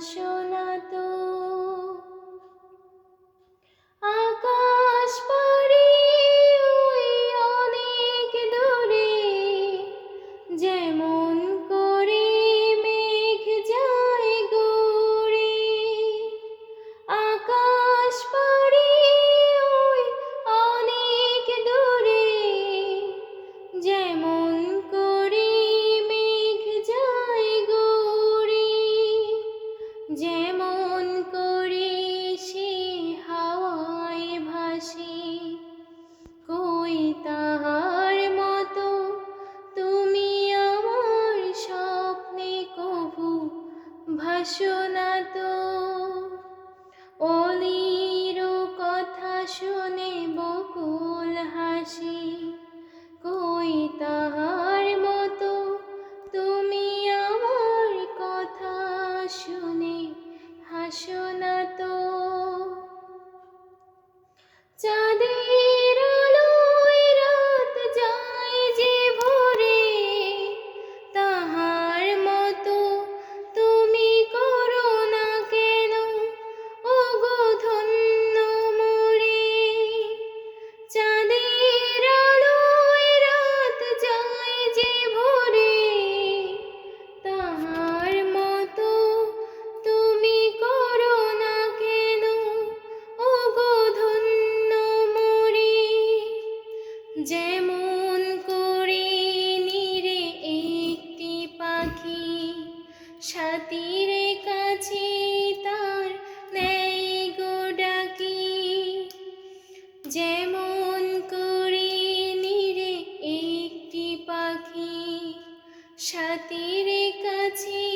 show. শোনা তো অলির কথা শুনে বকুল হাসি। যেমন করে নিরে একটি পাখি, সাতির কাছে তার নেই গো ডাকি। যেমন করে নিরে একটি পাখি, সাতির কাছে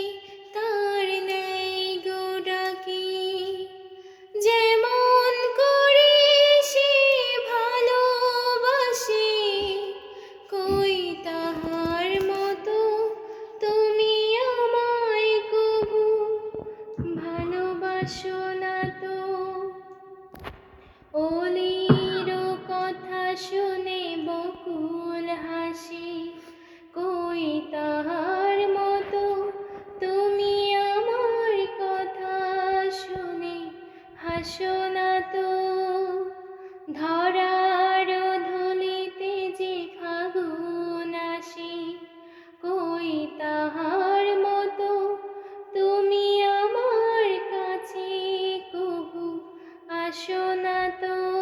অলির কথা শুনে হাসি মতো? তুমি আমার কথা শুনে ধরা বাসনা তো